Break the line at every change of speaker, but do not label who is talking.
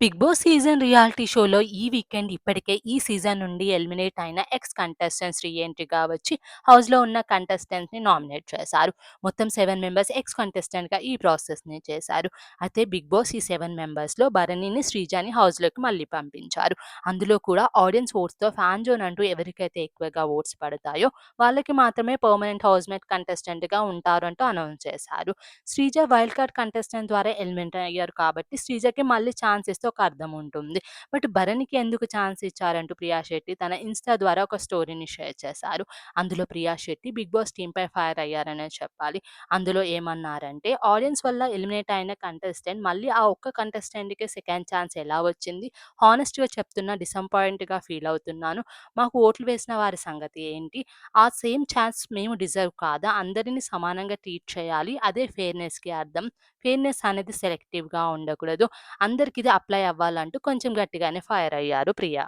Big boss season reality షోలో ఈ weekend ఇప్పటికే ఈ సీజన్ నుండి ఎలిమినేట్ అయిన ఎక్స్ కంటెస్టెంట్స్ రీ ఎంట్రీగా వచ్చి హౌస్‌లో ఉన్న కంటెస్టెంట్స్‌ని నామినేట్ చేశారు. మొత్తం సెవెన్ మెంబర్స్ ఎక్స్ కంటెస్టెంట్‌గా ఈ ప్రాసెస్‌ని చేశారు. అయితే బిగ్ బాస్ ఈ సెవెన్ మెంబర్స్‌లో భరణిని, శ్రీజని హౌస్‌లోకి మళ్ళీ పంపించారు. అందులో కూడా ఆడియన్స్ ఓట్స్‌తో ఫ్యాన్ జోన్ అంటూ ఎవరికైతే ఎక్కువగా ఓట్స్ పడతాయో వాళ్ళకి మాత్రమే పర్మనెంట్ హౌస్‌మేట్ కంటెస్టెంట్‌గా ఉంటారు అంటూ అనౌన్స్ చేశారు. శ్రీజ వైల్డ్ కార్డ్ కంటెస్టెంట్ ద్వారా ఎలిమినేట్ అయ్యారు కాబట్టి శ్రీజకి మళ్ళీ ఛాన్స్ ఇస్తూ ఒక అర్థం ఉంటుంది. బట్ భరణికి ఎందుకు ఛాన్స్ ఇచ్చారంటూ ప్రియా శెట్టి తన ఇన్‌స్టా ద్వారా ఒక స్టోరీని షేర్ చేశారు. అందులో ప్రియా శెట్టి బిగ్ బాస్ టీమ్‌పై ఫైర్ అయ్యారనే చెప్పాలి. అందులో ఏమన్నారంటే ఆడియన్స్ వల్ల ఎలిమినేట్ అయిన కంటెస్టెంట్ మళ్ళీ ఆ ఒక్క కంటెస్టెంట్కి సెకండ్ ఛాన్స్ ఎలా వచ్చింది? హానెస్ట్‌గా చెప్తున్నా డిసప్పాయింట్‌గా ఫీల్ అవుతున్నాను. మాకు ఓట్లు వేసిన వారి సంగతి ఏంటి? ఆ సేమ్ ఛాన్స్ మేము డిజర్వ్ కాదా? అందరిని సమానంగా ట్రీట్ చేయాలి. అదే ఫెయిర్‌నెస్‌కి అర్థం. ఫెయిర్‌నెస్ అనేది సెలెక్టివ్‌గా ఉండకూడదు. అందరికి ఇది అప్లై అప్లై అవ్వాలంటూ కొంచెం గట్టిగానే ఫైర్ అయ్యారు ప్రియా.